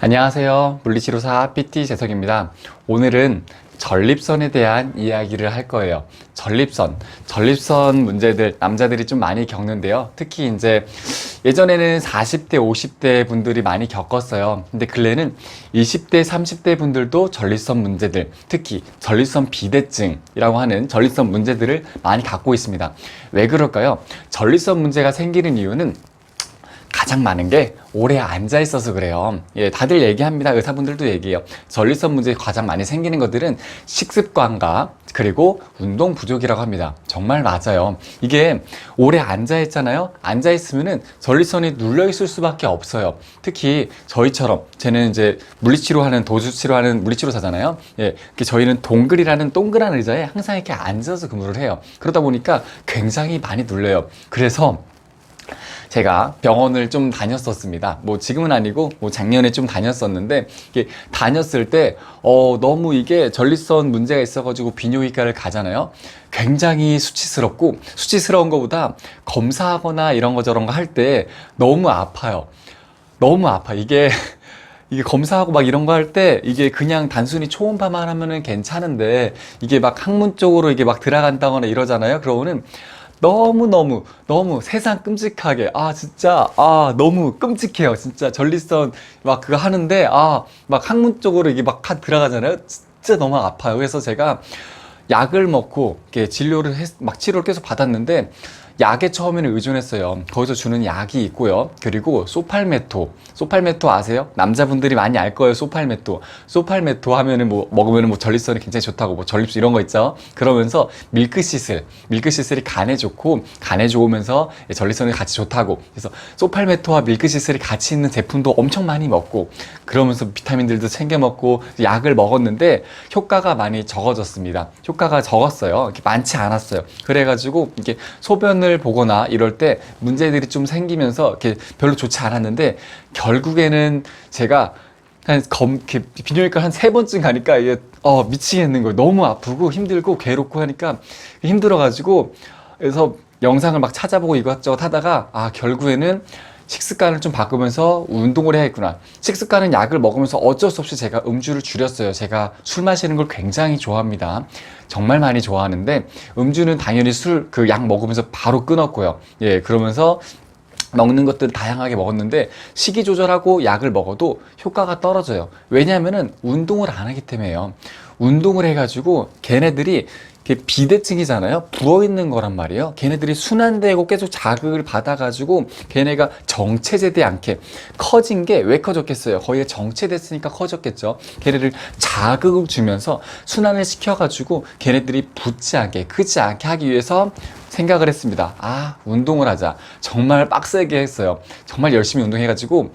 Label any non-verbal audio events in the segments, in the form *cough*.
안녕하세요. 물리치료사 PT 재석입니다. 오늘은 전립선에 대한 이야기를 할 거예요. 전립선. 전립선 문제들 남자들이 좀 많이 겪는데요. 특히 이제 예전에는 40대, 50대 분들이 많이 겪었어요. 근데 근래는 20대, 30대 분들도 전립선 문제들, 특히 전립선 비대증이라고 하는 전립선 문제들을 많이 갖고 있습니다. 왜 그럴까요? 전립선 문제가 생기는 이유는 가장 많은 게 오래 앉아 있어서 그래요. 예, 다들 얘기합니다. 의사분들도 얘기해요. 전립선 문제 가장 많이 생기는 것들은 식습관과 그리고 운동 부족이라고 합니다. 정말 맞아요. 이게 오래 앉아 있잖아요. 앉아 있으면은 전립선이 눌려 있을 수밖에 없어요. 특히 저희처럼 쟤는 이제 물리치료하는 도수치료하는 물리치료사잖아요. 예, 저희는 동글이라는 동그란 의자에 항상 이렇게 앉아서 근무를 해요. 그러다 보니까 굉장히 많이 눌려요. 그래서 제가 병원을 좀 다녔었습니다. 뭐 지금은 아니고 뭐 작년에 좀 다녔었는데 이게 다녔을 때 어, 너무 이게 전립선 문제가 있어가지고 비뇨기과를 가잖아요. 굉장히 수치스럽고 수치스러운 것보다 검사하거나 이런 거 저런 거 할 때 너무 아파요. 너무 아파. 이게 *laughs* 이게 검사하고 막 이런 거 할 때 이게 그냥 단순히 초음파만 하면은 괜찮은데 이게 막 항문 쪽으로 이게 막 들어간다거나 이러잖아요. 그러면은 너무너무 너무 세상 끔찍하게 아 진짜 아 너무 끔찍해요. 진짜 전립선 막 그거 하는데 아 막 항문 쪽으로 이게 막 하- 들어가잖아요. 진짜 너무 아파요. 그래서 제가 약을 먹고 이렇게 진료를 했, 막 치료를 계속 받았는데 약에 처음에는 의존했어요. 거기서 주는 약이 있고요. 그리고 소팔메토. 소팔메토 아세요? 남자분들이 많이 알 거예요. 소팔메토. 소팔메토 하면은 뭐 먹으면은 뭐 전립선이 굉장히 좋다고 뭐 전립수 이런 거 있죠. 그러면서 밀크시슬. 밀크시슬이 간에 좋고 간에 좋으면서 전립선이 같이 좋다고. 그래서 소팔메토와 밀크시슬이 같이 있는 제품도 엄청 많이 먹고 그러면서 비타민들도 챙겨 먹고 약을 먹었는데 효과가 많이 적어졌습니다. 효과가 적었어요. 이렇게 많지 않았어요. 그래 가지고 이게 소변을 보거나 이럴 때 문제들이 좀 생기면서 이렇게 별로 좋지 않았는데 결국에는 제가 한 검, 비뇨기과 한 세 번쯤 가니까 이게 어 미치겠는 거예요. 너무 아프고 힘들고 괴롭고 하니까 힘들어가지고 그래서 영상을 막 찾아보고 이것저것 하다가 아 결국에는 식습관을 좀 바꾸면서 운동을 해야겠구나. 식습관은 약을 먹으면서 어쩔 수 없이 제가 음주를 줄였어요. 제가 술 마시는 걸 굉장히 좋아합니다. 정말 많이 좋아하는데 음주는 당연히 술 그 약 먹으면서 바로 끊었고요. 예, 그러면서 먹는 것들 다양하게 먹었는데 식이 조절하고 약을 먹어도 효과가 떨어져요. 왜냐하면은 운동을 안 하기 때문에요. 운동을 해가지고 걔네들이 이렇게 비대증이잖아요. 부어 있는 거란 말이에요. 걔네들이 순환되고 계속 자극을 받아가지고 걔네가 정체되지 않게 커진 게 왜 커졌겠어요? 거의 정체됐으니까 커졌겠죠. 걔네를 자극을 주면서 순환을 시켜가지고 걔네들이 붙지 않게 크지 않게 하기 위해서 생각을 했습니다. 아, 운동을 하자. 정말 빡세게 했어요. 정말 열심히 운동해가지고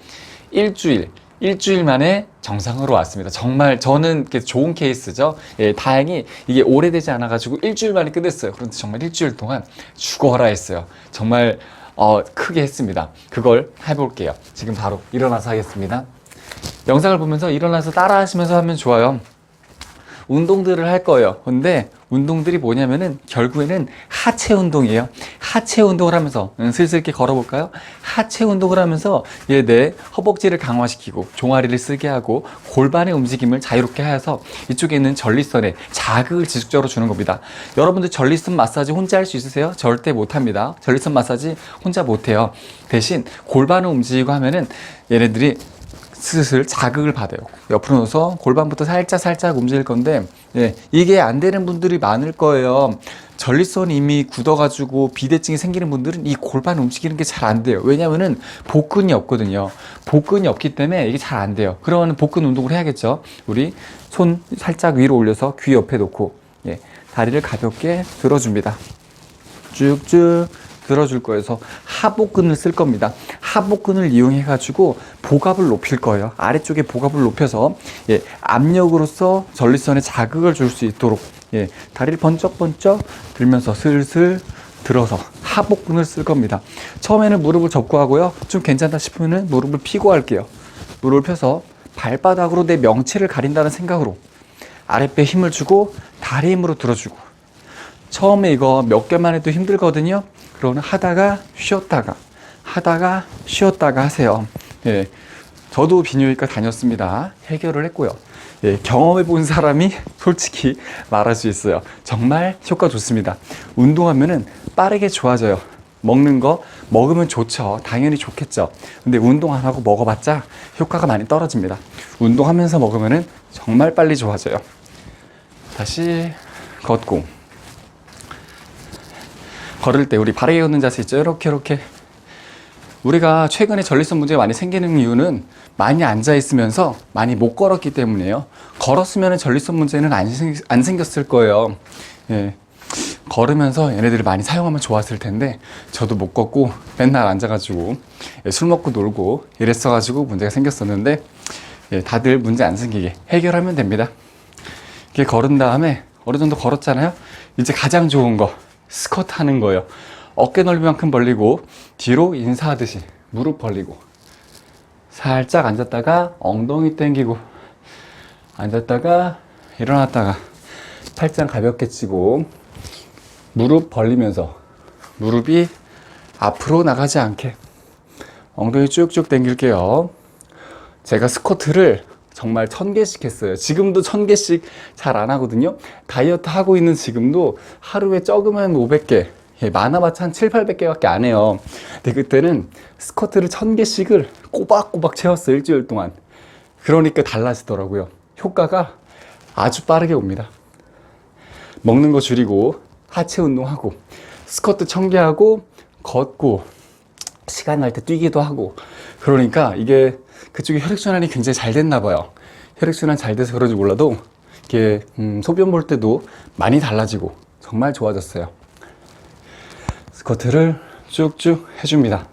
일주일, 일주일 만에 정상으로 왔습니다. 정말 저는 좋은 케이스죠. 예, 다행히 이게 오래되지 않아가지고 일주일 만에 끝냈어요. 그런데 정말 일주일 동안 죽어라 했어요. 정말 어, 크게 했습니다. 그걸 해볼게요. 지금 바로 일어나서 하겠습니다. 영상을 보면서 일어나서 따라 하시면서 하면 좋아요. 운동들을 할 거예요. 근데 운동들이 뭐냐면은 결국에는 하체 운동이에요. 하체 운동을 하면서 음, 슬슬 이렇게 걸어볼까요? 하체 운동을 하면서 얘 내 허벅지를 강화시키고 종아리를 쓰게 하고 골반의 움직임을 자유롭게 하여서 이쪽에 있는 전립선에 자극을 지속적으로 주는 겁니다. 여러분들 전립선 마사지 혼자 할 수 있으세요? 절대 못합니다. 전립선 마사지 혼자 못해요. 대신 골반을 움직이고 하면은 얘네들이 슬슬 자극을 받아요. 옆으로 넣어서 골반부터 살짝 살짝 움직일 건데, 예, 이게 안 되는 분들이 많을 거예요. 전립선이 이미 굳어가지고 비대증이 생기는 분들은 이 골반 움직이는 게 잘 안 돼요. 왜냐면은 복근이 없거든요. 복근이 없기 때문에 이게 잘 안 돼요. 그러면 복근 운동을 해야겠죠. 우리 손 살짝 위로 올려서 귀 옆에 놓고, 예, 다리를 가볍게 들어줍니다. 쭉쭉 들어줄. 그래서 하복근을 쓸 겁니다. 하복근을 이용해 가지고 복압을 높일 거예요. 아래쪽에 복압을 높여서 예, 압력으로서 전립선에 자극을 줄 수 있도록 예, 다리를 번쩍번쩍 들면서 슬슬 들어서 하복근을 쓸 겁니다. 처음에는 무릎을 접고 하고요. 좀 괜찮다 싶으면 무릎을 피고 할게요. 무릎을 펴서 발바닥으로 내 명치를 가린다는 생각으로 아랫배에 힘을 주고 다리 힘으로 들어주고 처음에 이거 몇 개만 해도 힘들거든요. 그러면 하다가 쉬었다가 하다가 쉬었다가 하세요. 예. 저도 비뇨기과 다녔습니다. 해결을 했고요. 예, 경험해 본 사람이 솔직히 말할 수 있어요. 정말 효과 좋습니다. 운동하면은 빠르게 좋아져요. 먹는 거 먹으면 좋죠. 당연히 좋겠죠. 근데 운동 안 하고 먹어봤자 효과가 많이 떨어집니다. 운동하면서 먹으면은 정말 빨리 좋아져요. 다시 걷고 걸을 때 우리 바르게 걷는 자세 있죠. 이렇게 이렇게 우리가 최근에 전립선 문제가 많이 생기는 이유는 많이 앉아 있으면서 많이 못 걸었기 때문이에요. 걸었으면 전립선 문제는 안, 생, 안 생겼을 거예요. 예. 걸으면서 얘네들을 많이 사용하면 좋았을 텐데 저도 못 걷고 맨날 앉아가지고 예, 술 먹고 놀고 이랬어가지고 문제가 생겼었는데 예, 다들 문제 안 생기게 해결하면 됩니다. 이렇게 걸은 다음에 어느 정도 걸었잖아요. 이제 가장 좋은 거 스쿼트 하는 거예요. 어깨 넓이만큼 벌리고 뒤로 인사하듯이 무릎 벌리고 살짝 앉았다가 엉덩이 당기고 앉았다가 일어났다가 팔짱 가볍게 치고 무릎 벌리면서 무릎이 앞으로 나가지 않게 엉덩이 쭉쭉 당길게요. 제가 스쿼트를 정말 천 개씩 했어요. 지금도 천 개씩 잘 안 하거든요. 다이어트 하고 있는 지금도 하루에 적으면 500개, 예, 많아봤자 한 7, 800개밖에 안 해요. 근데 그때는 스쿼트를 천 개씩을 꼬박꼬박 채웠어요. 일주일 동안. 그러니까 달라지더라고요. 효과가 아주 빠르게 옵니다. 먹는 거 줄이고 하체 운동하고 스쿼트 천개 하고 걷고 시간 날 때 뛰기도 하고 그러니까 이게 그쪽에 혈액순환이 굉장히 잘 됐나 봐요. 혈액순환 잘 돼서 그런지 몰라도 이게 음, 소변 볼 때도 많이 달라지고 정말 좋아졌어요. 스쿼트를 쭉쭉 해줍니다.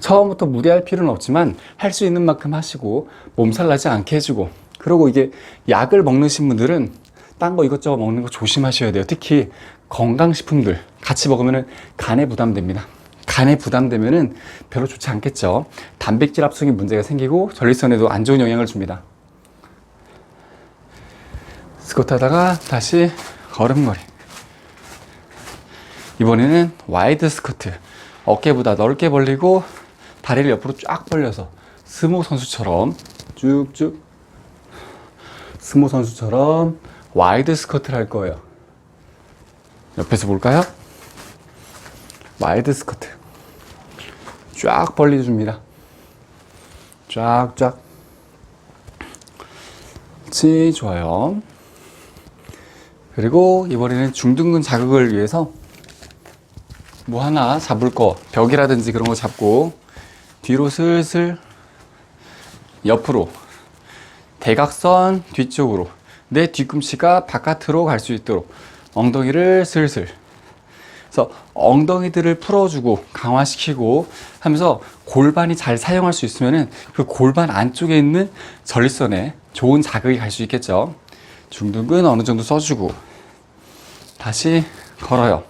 처음부터 무리할 필요는 없지만 할 수 있는 만큼 하시고 몸살 나지 않게 해주고 그리고 이게 약을 먹는 분들은 딴 거 이것저것 먹는 거 조심하셔야 돼요. 특히 건강식품들 같이 먹으면 간에 부담됩니다. 간에 부담되면은 별로 좋지 않겠죠. 단백질 합성에 문제가 생기고 전립선에도 안 좋은 영향을 줍니다. 스쿼트 하다가 다시 걸음걸이. 이번에는 와이드 스쿼트. 어깨보다 넓게 벌리고 다리를 옆으로 쫙 벌려서 스모 선수처럼 쭉쭉 스모 선수처럼 와이드 스쿼트를 할 거예요. 옆에서 볼까요? 와이드 스쿼트. 쫙 벌려줍니다. 쫙쫙. 치, 좋아요. 그리고 이번에는 중둔근 자극을 위해서 뭐 하나 잡을 거, 벽이라든지 그런 거 잡고 뒤로 슬슬 옆으로 대각선 뒤쪽으로 내 뒤꿈치가 바깥으로 갈 수 있도록 엉덩이를 슬슬 그래서 엉덩이들을 풀어주고 강화시키고 하면서 골반이 잘 사용할 수 있으면은 그 골반 안쪽에 있는 전립선에 좋은 자극이 갈 수 있겠죠. 중둔근 어느 정도 써주고 다시 걸어요.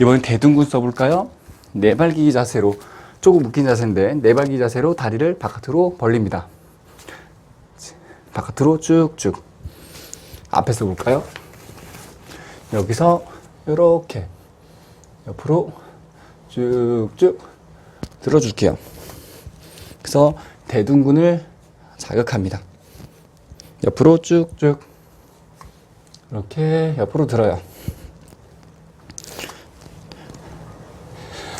이번엔 대둔근 써볼까요? 네발기기 자세로 조금 묶인 자세인데 네발기기 자세로 다리를 바깥으로 벌립니다. 바깥으로 쭉쭉 앞에서 볼까요? 여기서 이렇게 옆으로 쭉쭉 들어줄게요. 그래서 대둔근을 자극합니다. 옆으로 쭉쭉 이렇게 옆으로 들어요.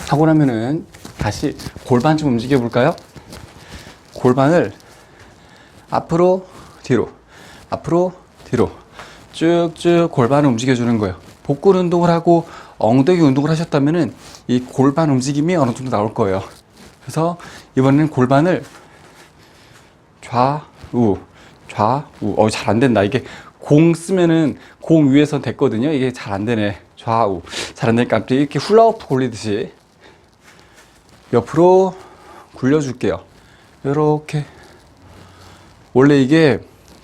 하고 나면은 다시 골반 좀 움직여 볼까요? 골반을 앞으로 뒤로 앞으로 뒤로 쭉쭉 골반을 움직여 주는 거예요. 복근 운동을 하고 엉덩이 운동을 하셨다면은 이 골반 움직임이 어느 정도 나올 거예요. 그래서 이번에는 골반을 좌우 좌우 어 잘 안 된다. 이게 공 쓰면은 공 위에서 됐거든요. 이게 잘 안 되네. 좌우 잘 안 되니까 이렇게 훌라후프 굴리듯이 옆으로 굴려줄게요. 이렇게 원래 이게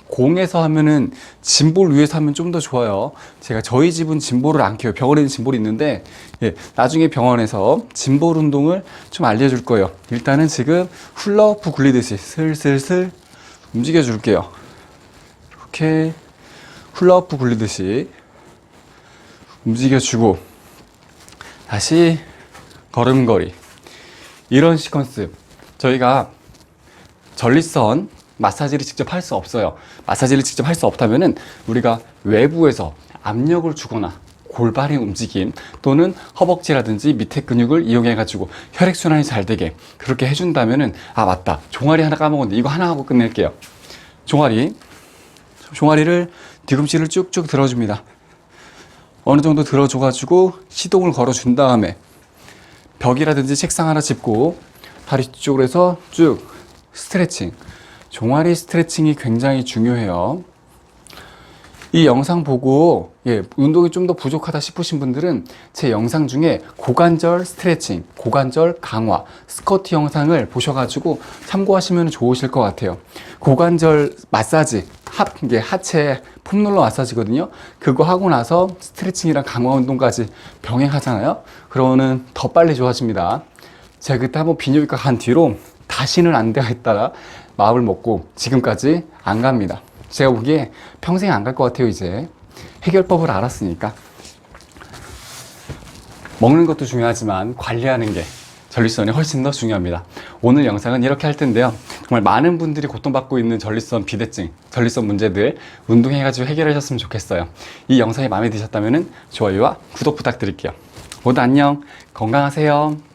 공에서 하면은 짐볼 위에서 하면 좀 더 좋아요. 제가 저희 집은 짐볼을 안 켜요. 병원에는 짐볼이 있는데 예, 나중에 병원에서 짐볼 운동을 좀 알려줄 거예요. 일단은 지금 훌라후프 굴리듯이 슬슬슬 움직여 줄게요. 이렇게 훌라후프 굴리듯이 움직여 주고 다시 걸음걸이 이런 시퀀스 저희가 전립선 마사지를 직접 할 수 없어요. 마사지를 직접 할 수 없다면은 우리가 외부에서 압력을 주거나 골반의 움직임 또는 허벅지라든지 밑에 근육을 이용해 가지고 혈액 순환이 잘 되게 그렇게 해준다면은 아 맞다 종아리 하나 까먹었는데 이거 하나 하고 끝낼게요. 종아리 종아리를 뒤꿈치를 쭉쭉 들어줍니다. 어느 정도 들어줘 가지고 시동을 걸어 준 다음에 벽이라든지 책상 하나 짚고 다리 뒤쪽으로 해서 쭉 스트레칭. 종아리 스트레칭이 굉장히 중요해요. 이 영상 보고 예, 운동이 좀 더 부족하다 싶으신 분들은 제 영상 중에 고관절 스트레칭, 고관절 강화, 스쿼트 영상을 보셔가지고 참고하시면 좋으실 것 같아요. 고관절 마사지, 하, 이게 하체 폼롤러 마사지거든요. 그거 하고 나서 스트레칭이랑 강화 운동까지 병행하잖아요. 그러면은 더 빨리 좋아집니다. 제가 그때 한번 비뇨기과 간 뒤로 다시는 안 되겠다 마음을 먹고 지금까지 안 갑니다. 제가 보기에 평생 안 갈 것 같아요, 이제. 해결법을 알았으니까. 먹는 것도 중요하지만 관리하는 게 전립선이 훨씬 더 중요합니다. 오늘 영상은 이렇게 할 텐데요. 정말 많은 분들이 고통받고 있는 전립선 비대증, 전립선 문제들 운동해가지고 해결하셨으면 좋겠어요. 이 영상이 마음에 드셨다면 좋아요와 구독 부탁드릴게요. 모두 안녕, 건강하세요.